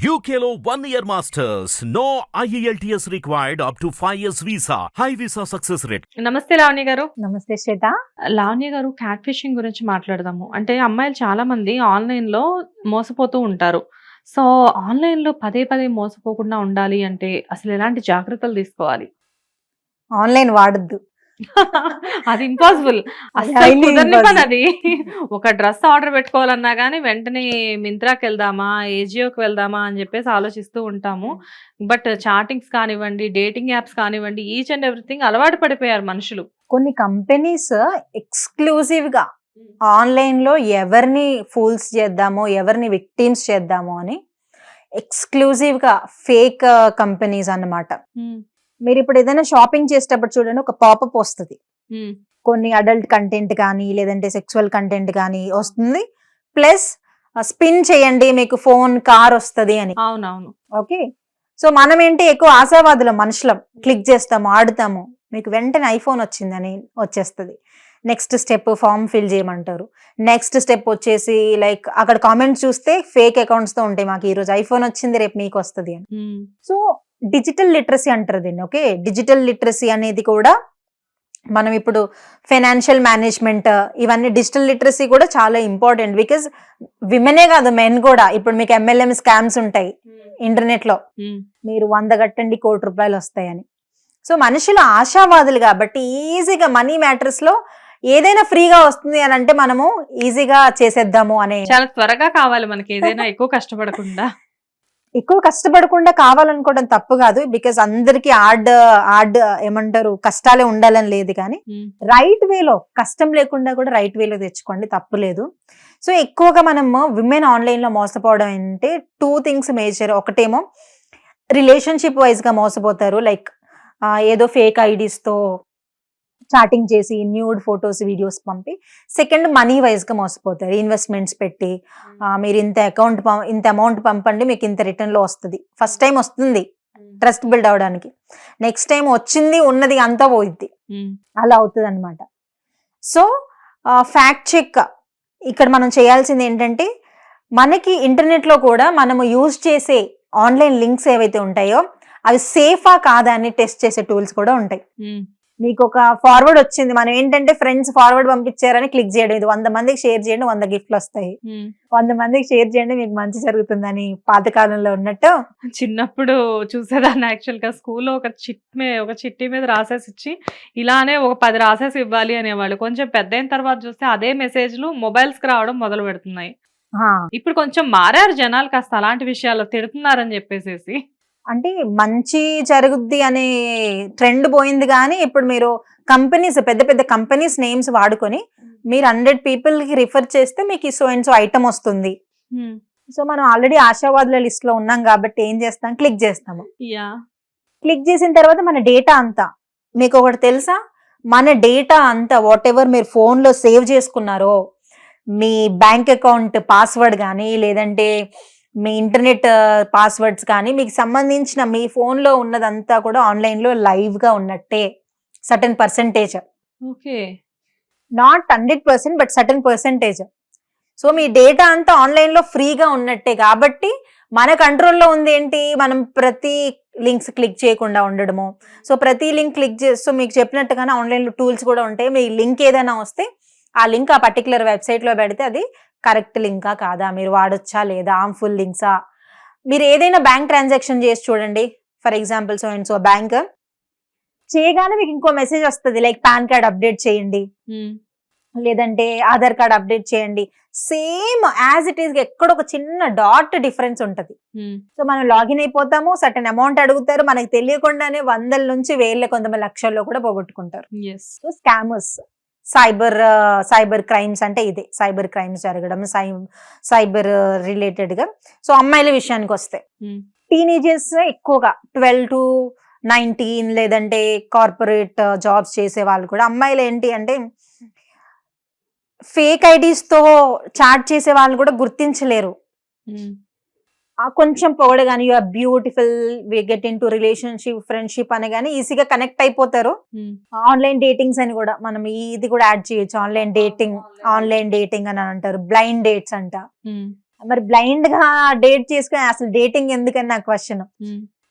One year masters. No E IELTS required up to 5 years visa. High visa success rate. నమస్తే లావణ్య గారు నమస్తే శ్వేత లావణ్య గారు cat fishing గురించి మాట్లాడదాము అంటే అమ్మాయిలు చాలా మంది ఆన్లైన్లో మోసపోతూ ఉంటారు సో ఆన్లైన్లో పదే పదే మోసపోకుండా ఉండాలి అంటే అసలు ఎలాంటి జాగ్రత్తలు తీసుకోవాలి ఆన్లైన్ వాడద్దు అది ఇంపాసిబుల్ అసలు highly కుదరని పని impossible. అది. ఒక డ్రెస్ ఆర్డర్ పెట్టుకోవాలన్నా కానీ వెంటనే మింత్రాకి వెళ్దామా ఏజియోకి వెళ్దామా అని చెప్పేసి ఆలోచిస్తూ ఉంటాము. బట్ చాటింగ్స్ కానివ్వండి డేటింగ్ యాప్స్ కానివ్వండి ఈచ్ అండ్ ఎవ్రీథింగ్ అలవాటు పడిపోయారు మనుషులు. కొన్ని కంపెనీస్ ఎక్స్క్లూజివ్గా ఆన్లైన్లో ఎవరిని ఫూల్స్ చేద్దామో ఎవరిని విక్టిమ్స్ చేద్దామో అని ఎక్స్క్లూజివ్గా ఫేక్ కంపెనీస్ అన్నమాట. మీరు ఇప్పుడు ఏదైనా షాపింగ్ చేసేటప్పుడు చూడండి ఒక పాపప్ వస్తుంది. కొన్ని అడల్ట్ కంటెంట్ కానీ లేదంటే సెక్సువల్ కంటెంట్ కానీ వస్తుంది. ప్లస్ స్పిన్ చేయండి మీకు ఫోన్ కార్ వస్తుంది అని. అవునవును. ఓకే? సో మనం ఏంటి ఎక్కువ ఆశావాదులం మనుషులం. క్లిక్ చేస్తాము ఆడుతాము. మీకు వెంటనే ఐఫోన్ వచ్చిందని వచ్చేస్తుంది. నెక్స్ట్ స్టెప్ ఫామ్ ఫిల్ చేయమంటారు. నెక్స్ట్ స్టెప్ వచ్చేసి లైక్ అక్కడ కామెంట్స్ చూస్తే ఫేక్ అకౌంట్స్తో ఉంటాయి మాకు. ఈరోజు ఐఫోన్ వచ్చింది రేపు మీకు వస్తుంది అని. సో డిజిటల్ లిటరసీ అంటారు దీన్ని ఓకే? డిజిటల్ లిటరసీ అనేది కూడా మనం ఇప్పుడు ఫైనాన్షియల్ మేనేజ్మెంట్ ఇవన్నీ డిజిటల్ లిటరసీ కూడా చాలా ఇంపార్టెంట్ బికాజ్ విమెనే కాదు మెన్ కూడా. ఇప్పుడు మీకు ఎంఎల్ఎం స్కామ్స్ ఉంటాయి ఇంటర్నెట్లో ఉమ్, మీరు వంద కట్టండి కోటి రూపాయలు వస్తాయని. సో మనుషులు ఆశావాదులు కాబట్టి ఈజీగా మనీ మ్యాటర్స్లో ఏదైనా ఫ్రీగా వస్తుంది అని అంటే మనము ఈజీగా చేసేద్దాము అనే చాలా త్వరగా కావాలి మనకి ఏదైనా ఎక్కువ కష్టపడకుండా. ఎక్కువ కష్టపడకుండా కావాలనుకోవడం తప్పు కాదు. బికాస్ అందరికి ఆర్డ్ ఆర్డ్ ఏమంటారు కష్టాలే ఉండాలని లేదు కానీ రైట్ వేలో కష్టం లేకుండా కూడా రైట్ వేలో తెచ్చుకోండి తప్పు లేదు. సో ఎక్కువగా మనము విమెన్ ఆన్లైన్లో మోసపోవడం అంటే టూ థింగ్స్ మేజర్ ఒకటేమో రిలేషన్షిప్ వైజ్గా మోసపోతారు. లైక్ ఏదో ఫేక్ ఐడీస్తో చాటింగ్ చేసి న్యూడ్ ఫొటోస్ వీడియోస్ పంపి సెకండ్ మనీ వైజ్గా మోసపోతారు. ఇన్వెస్ట్మెంట్స్ పెట్టి మీరు ఇంత అకౌంట్ ఇంత అమౌంట్ పంపండి మీకు ఇంత రిటర్న్లో వస్తుంది. ఫస్ట్ టైం వస్తుంది. ట్రస్ట్ బిల్డ్ అవడానికి. నెక్స్ట్ టైం వచ్చింది ఉన్నది అంతా పోయిద్ది. అలా అవుతుంది అనమాట సో ఫ్యాక్ట్ చెక్ ఇక్కడ మనం చేయాల్సింది ఏంటంటే మనకి ఇంటర్నెట్లో కూడా మనము యూజ్ చేసే ఆన్లైన్ లింక్స్ ఏవైతే ఉంటాయో అవి సేఫా కాదా అని టెస్ట్ చేసే టూల్స్ కూడా ఉంటాయి. మీకు ఒక ఫార్వర్డ్ వచ్చింది. మనం ఏంటంటే ఫ్రెండ్స్ ఫార్వర్డ్ పంపించారని క్లిక్ చేయడం. ఇది వంద మందికి షేర్ చేయండి వంద గిఫ్ట్లు వస్తాయి. వంద మందికి షేర్ చేయండి మీకు మంచి జరుగుతుందని పాతకాలంలో ఉన్నట్టు. చిన్నప్పుడు చూసేదాన్ని యాక్చువల్గా. స్కూల్లో ఒక చిట్ మీద ఒక చిట్టి మీద రాసేసి ఇచ్చి ఇలానే ఒక పది రాసేసి ఇవ్వాలి అనేవాళ్ళు. కొంచెం పెద్ద అయిన తర్వాత చూస్తే అదే మెసేజ్లు మొబైల్స్కి రావడం మొదలు పెడుతున్నాయి. ఇప్పుడు కొంచెం మారారు జనాలు కాస్త అలాంటి విషయాలు తిడుతున్నారని చెప్పేసేసి. అంటే మంచి జరుగుద్ది అనే ట్రెండ్ పోయింది కానీ ఇప్పుడు మీరు కంపెనీస్ పెద్ద పెద్ద కంపెనీస్ నేమ్స్ వాడుకొని మీరు హండ్రెడ్ పీపుల్కి రిఫర్ చేస్తే మీకు సో అండ్ సో ఐటమ్ వస్తుంది. ఉమ్, సో మనం ఆల్రెడీ ఆశావాదుల లిస్ట్లో ఉన్నాం కాబట్టి ఏం చేస్తాం? క్లిక్ చేస్తాము. క్లిక్ చేసిన తర్వాత మన డేటా అంతా. మీకు ఒకటి తెలుసా? మన డేటా అంతా వాట్ ఎవర్ మీరు phone లో సేవ్ చేసుకున్నారో మీ బ్యాంక్ అకౌంట్ పాస్వర్డ్ కానీ లేదంటే మీ ఇంటర్నెట్ పాస్వర్డ్స్ కానీ మీకు సంబంధించిన మీ phone లో ఉన్నదంతా కూడా online లో live గా ఉన్నట్టే certain percentage okay. Not hundred percent but certain percentage so me data అంతా ఆన్లైన్లో ఫ్రీగా ఉన్నట్టే కాబట్టి మన కంట్రోల్లో ఉంది ఏంటి మనం ప్రతి లింక్స్ క్లిక్ చేయకుండా ఉండడము. సో ప్రతి లింక్ క్లిక్ చేస్తూ మీకు చెప్పినట్టుగానే ఆన్లైన్లో టూల్స్ కూడా ఉంటాయి. మీ లింక్ ఏదైనా వస్తే ఆ లింక్ ఆ పర్టికులర్ వెబ్సైట్లో పెడితే అది కరెక్ట్ లింకా కాదా? మీరు వాడొచ్చా లేదా? హార్మ్ఫుల్ లింక్సా? మీరు ఏదైనా బ్యాంక్ ట్రాన్సాక్షన్ చేసి చూడండి. For example so and so bank. చేయగానే మీకు ఇంకో మెసేజ్ వస్తుంది లైక్ పాన్ కార్డ్ అప్డేట్ చేయండి. లేదంటే ఆధార్ కార్డ్ అప్డేట్ చేయండి. సేమ్ యాజ్ ఇట్ ఈస్ ఎక్కడ ఒక చిన్న డాట్ డిఫరెన్స్ ఉంటది. సో మనం లాగిన్ అయిపోతాము సర్టన్ అమౌంట్ అడుగుతారు మనకి తెలియకుండానే వందల నుంచి వేల కొంతమంది లక్షల్లో కూడా పోగొట్టుకుంటారు. So scammers. Cyber cyber crimes అంటే ఇదే. సైబర్ క్రైమ్స్ జరగడం సై సైబర్ రిలేటెడ్గా సో అమ్మాయిల విషయానికి వస్తే టీనేజర్స్ ఎక్కువగా ట్వెల్వ్ టు నైన్టీన్ లేదంటే కార్పొరేట్ జాబ్స్ చేసే వాళ్ళు కూడా అమ్మాయిలు ఏంటి అంటే ఫేక్ ఐడీస్తో చాట్ చేసే వాళ్ళు కూడా గుర్తించలేరు. కొంచెం పొగడగాని you are beautiful we get into relationship friendship అనగానే ఈజీగా కనెక్ట్ అయిపోతారు. ఆన్లైన్ డేటింగ్స్ అని కూడా మనం ఇది కూడా యాడ్ చేయొచ్చు. ఆన్లైన్ డేటింగ్ ఆన్లైన్ డేటింగ్ అని అంటారు. బ్లైండ్ డేట్స్ అంట. ఉమ్, మరి బ్లైండ్గా డేట్ చేసుకుని అసలు డేటింగ్ ఎందుకని నా క్వశ్చన్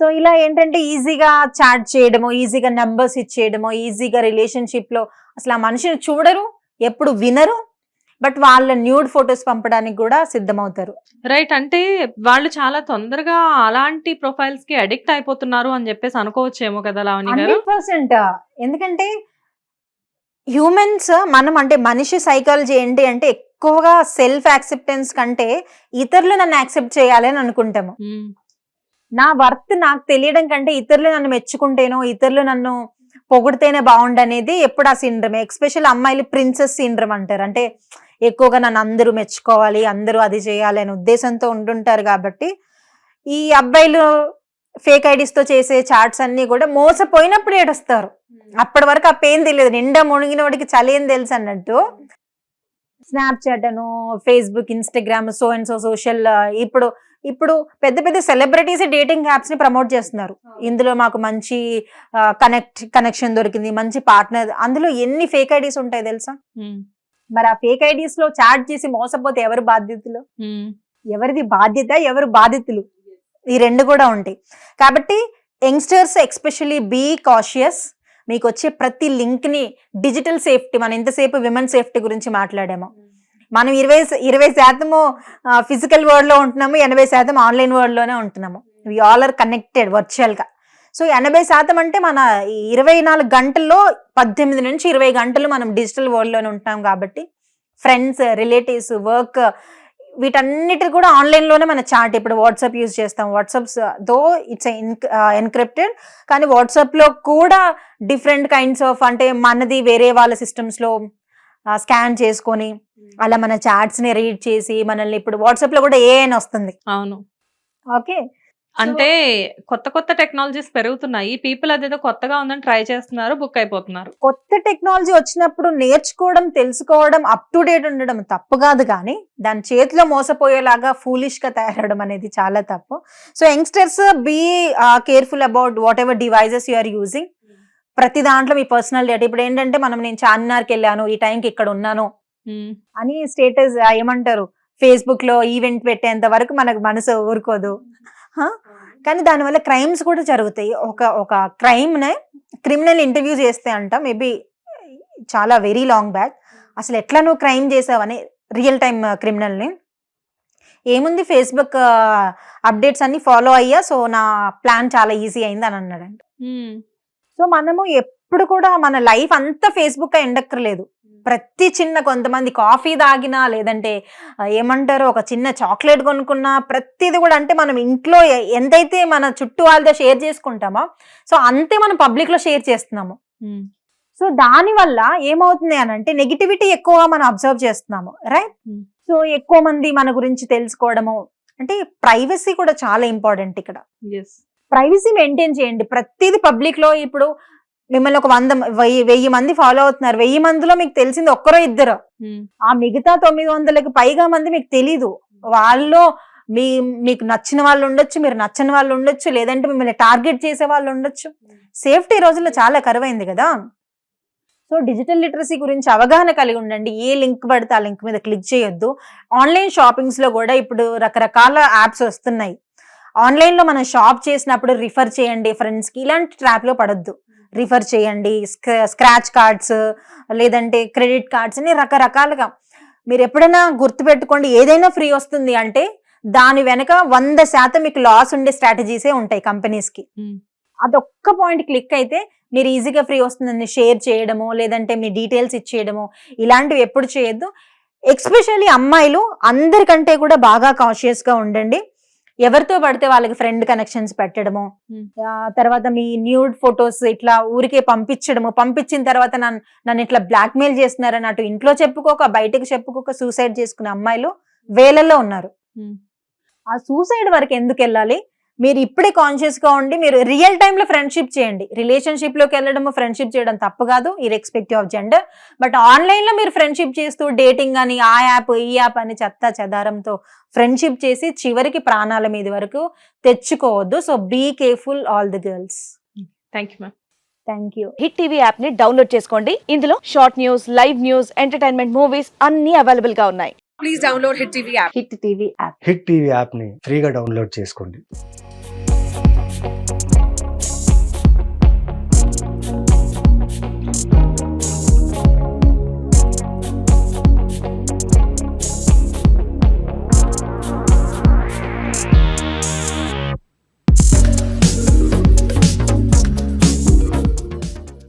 సో ఇలా ఏంటంటే ఈజీగా చాట్ చేయడము ఈజీగా నెంబర్స్ ఇచ్చేయడము ఈజీగా రిలేషన్షిప్లో అసలు ఆ మనిషిని చూడరు ఎప్పుడు వినరు బట్ వాళ్ళ న్యూడ్ ఫొటోస్ పంపడానికి కూడా సిద్ధమవుతారు. రైట్. అంటే వాళ్ళు చాలా తొందరగా అలాంటి ప్రొఫైల్స్కి అడిక్ట్ అయిపోతున్నారు అని చెప్పేసి అనుకోవచ్చేమో కదా లావణి పర్సెంట్. ఎందుకంటే హ్యూమన్స్ మనం అంటే మనిషి సైకాలజీ ఏంటి అంటే ఎక్కువగా సెల్ఫ్ యాక్సెప్టెన్స్ కంటే ఇతరులు నన్ను యాక్సెప్ట్ చేయాలి అని అనుకుంటాము. నా వర్త్ నాకు తెలియడం కంటే ఇతరులు నన్ను మెచ్చుకుంటేనో ఇతరులు నన్ను పొగిడితేనే బాగుండు అనేది ఎప్పుడు ఆ సిండ్రమ్. ఎక్స్పెషల్ అమ్మాయిలు ప్రిన్సెస్ సిండ్రమ్ అంటారు. అంటే ఎక్కువగా నన్ను అందరూ మెచ్చుకోవాలి అందరూ అది చేయాలి అనే ఉద్దేశంతో ఉంటుంటారు కాబట్టి ఈ అబ్బాయిలు ఫేక్ ఐడీస్తో చేసే చాట్స్ అన్ని కూడా మోసపోయినప్పుడు ఏడుస్తారు. అప్పటి వరకు ఆ పెయిన్ తెలియదు. నిండా మునిగిన వాడికి చలి ఏం తెలుసు అన్నట్టు. Snapchat Anu Facebook Instagram so and so social ఇప్పుడు ఇప్పుడు పెద్ద పెద్ద సెలబ్రిటీస్ డేటింగ్ యాప్స్ని ప్రమోట్ చేస్తున్నారు. ఇందులో మాకు మంచి కనెక్ట్ కనెక్షన్ దొరికింది మంచి పార్ట్నర్ అందులో ఎన్ని ఫేక్ ఐడీస్ ఉంటాయి తెలుసా? మరి ఆ ఫేక్ ఐడీస్లో చాట్ చేసి మోసపోతే ఎవరు బాధ్యతలు? ఎవరిది బాధ్యత ఎవరు బాధితులు? ఈ రెండు కూడా ఉంటాయి. కాబట్టి యంగ్స్టర్స్ ఎక్స్పెషలీ బీ కాషియస్ మీకు వచ్చే ప్రతి లింక్ని డిజిటల్ సేఫ్టీ మనం ఎంతసేపు విమెన్ సేఫ్టీ గురించి మాట్లాడాము. మనం ఇరవై ఇరవై శాతము ఫిజికల్ వరల్డ్లో ఉంటున్నాము ఎనభై శాతం ఆన్లైన్ వరల్డ్లోనే ఉంటున్నాము. వి ఆల్ ఆర్ కనెక్టెడ్ వర్చువల్గా సో ఎనభై శాతం అంటే మన ఇరవై నాలుగు గంటల్లో పద్దెనిమిది నుంచి ఇరవై గంటలు మనం డిజిటల్ వరల్డ్లోనే ఉంటాం ఉంటున్నాం కాబట్టి ఫ్రెండ్స్ రిలేటివ్స్ వర్క్ వీటన్నిటి కూడా ఆన్లైన్లోనే మన చాట్ ఇప్పుడు వాట్సాప్ యూజ్ చేస్తాం. వాట్సాప్స్ దో ఇట్స్ ఎన్క్రిప్టెడ్ కానీ వాట్సాప్లో కూడా డిఫరెంట్ కైండ్స్ ఆఫ్ అంటే మనది వేరే వాళ్ళ సిస్టమ్స్లో స్కాన్ చేసుకొని అలా మన చాట్స్ని రీడ్ చేసి మనల్ని ఇప్పుడు వాట్సాప్లో కూడా ఏ అని వస్తుంది. అవును. ఓకే. అంటే కొత్త కొత్త టెక్నాలజీస్ పెరుగుతున్నాయి. పీపుల్ అదేదో కొత్తగా ఉందని ట్రై చేస్తున్నారు బుక్ అయిపోతున్నారు. కొత్త టెక్నాలజీ వచ్చినప్పుడు నేర్చుకోవడం తెలుసుకోవడం అప్ టు డేట్ ఉండడం తప్పు కాదు కానీ దాని చేతిలో మోసపోయేలాగా ఫూలిష్గా తయారవడం అనేది చాలా తప్పు. So youngsters be careful about whatever devices you are using ప్రతి దాంట్లో మీ పర్సనల్ డేటా ఇప్పుడు ఏంటంటే మనం నేను చార్మినార్కి వెళ్ళాను ఈ టైంకి ఇక్కడ ఉన్నాను అని స్టేటస్ ఏమంటారు? ఫేస్బుక్లో ఈవెంట్ పెట్టేంత వరకు మనకు మనసు ఊరుకోదు? కానీ దానివల్ల క్రైమ్స్ కూడా జరుగుతాయి. ఒక ఒక క్రైమ్ నే క్రిమినల్ ఇంటర్వ్యూ చేస్తే అంట మేబీ చాలా వెరీ లాంగ్ బ్యాక్. అసలు ఎట్లా నువ్వు క్రైమ్ చేసావని రియల్ టైమ్ క్రిమినల్ని ఏముంది ఫేస్బుక్ అప్డేట్స్ అన్ని ఫాలో అయ్యా సో నా ప్లాన్ చాలా ఈజీ అయింది అని అన్నాడంట. సో మనము ఎప్పుడు కూడా మన లైఫ్ అంతా ఫేస్బుక్ ఎండక్కర్లేదు ప్రతి చిన్న కొంతమంది కాఫీ తాగినా లేదంటే ఏమంటారు ఒక చిన్న చాక్లెట్ కొనుక్కున్నా ప్రతిది కూడా అంటే మనం ఇంట్లో ఎంతైతే మన చుట్టూ వాళ్ళతో షేర్ చేసుకుంటామో సో అంతే మనం పబ్లిక్లో షేర్ చేస్తున్నాము. సో దాని వల్ల ఏమవుతుంది అని అంటే నెగిటివిటీ ఎక్కువ మనం అబ్జర్వ్ చేస్తున్నాము రైట్. సో ఎక్కువ మంది మన గురించి తెలుసుకోవడము అంటే ప్రైవసీ కూడా చాలా ఇంపార్టెంట్ ఇక్కడ. ప్రైవసీ మెయింటైన్ చేయండి. ప్రతిదీ పబ్లిక్లో ఇప్పుడు మిమ్మల్ని ఒక వంద వెయ్యి వెయ్యి మంది ఫాలో అవుతున్నారు. వెయ్యి మందిలో మీకు తెలిసింది ఒక్కరో ఇద్దరు. ఆ మిగతా తొమ్మిది వందలకి పైగా మంది మీకు తెలీదు. వాళ్ళు మీ మీకు నచ్చిన వాళ్ళు ఉండొచ్చు మీరు నచ్చని వాళ్ళు ఉండొచ్చు లేదంటే మిమ్మల్ని టార్గెట్ చేసే వాళ్ళు ఉండొచ్చు. సేఫ్టీ రోజుల్లో చాలా కరువైంది కదా. సో డిజిటల్ లిటరసీ గురించి అవగాహన కలిగి ఉండండి. ఏ లింక్ పడితే ఆ లింక్ మీద క్లిక్ చేయొద్దు. ఆన్లైన్ షాపింగ్స్లో కూడా ఇప్పుడు రకరకాల యాప్స్ వస్తున్నాయి. ఆన్లైన్లో మనం షాప్ చేసినప్పుడు రిఫర్ చేయండి ఫ్రెండ్స్కి ఇలాంటి ట్రాప్లో పడొద్దు. రిఫర్ చేయండి. స్క్రాచ్ కార్డ్స్ లేదంటే క్రెడిట్ కార్డ్స్ అని రకరకాలుగా. మీరు ఎప్పుడైనా గుర్తుపెట్టుకోండి ఏదైనా ఫ్రీ వస్తుంది అంటే దాని వెనక వంద శాతం మీకు లాస్ ఉండే స్ట్రాటజీసే ఉంటాయి కంపెనీస్కి Hmm. అదొక్క పాయింట్ క్లిక్ అయితే మీరు ఈజీగా ఫ్రీ వస్తుందని షేర్ చేయడము లేదంటే మీ డీటెయిల్స్ ఇచ్చేయడము ఇలాంటివి ఎప్పుడు చేయొద్దు. ఎక్స్పెషల్లీ అమ్మాయిలు అందరికంటే కూడా బాగా కాన్షియస్గా ఉండండి. ఎవరితో పడితే వాళ్ళకి ఫ్రెండ్ కనెక్షన్స్ పెట్టడము. ఆ, తర్వాత మీ న్యూడ్ ఫొటోస్ ఇట్లా ఊరికే పంపించడము పంపించిన తర్వాత నన్ను నన్ను ఇట్లా బ్లాక్మెయిల్ చేస్తున్నారని అటు ఇంట్లో చెప్పుకోక బయటకు చెప్పుకోక సూసైడ్ చేసుకునే అమ్మాయిలు వేలల్లో ఉన్నారు. ఆ సూసైడ్ వరకు ఎందుకు వెళ్ళాలి మీరు ఇప్పుడే కాన్షియస్గా ఉండి మీరు రియల్ టైమ్లో ఫ్రెండ్షిప్ చేయండి. రిలేషన్షిప్లోకి వెళ్ళడం ఫ్రెండ్షిప్ చేయడం తప్పు కాదు ఇరెస్పెక్టివ్ ఆఫ్ జెండర్ బట్ ఆన్లైన్లో మీరు ఫ్రెండ్షిప్ చేస్తూ డేటింగ్ అని ఆ యాప్ ఈ యాప్ అని చెత్త చెదారంతో ఫ్రెండ్షిప్ చేసి చివరికి ప్రాణాల మీద వరకు తెచ్చుకోవద్దు. So be careful all the girls thank you ma'am thank you Hit TV యాప్ని డౌన్లోడ్ చేసుకోండి. ఇందులో short news live news entertainment movies అన్ని అవైలబుల్గా ఉన్నాయి. Please download Hit TV app. Hit TV app Hit TV యాప్ని ఫ్రీగా డౌన్లోడ్ చేసుకోండి.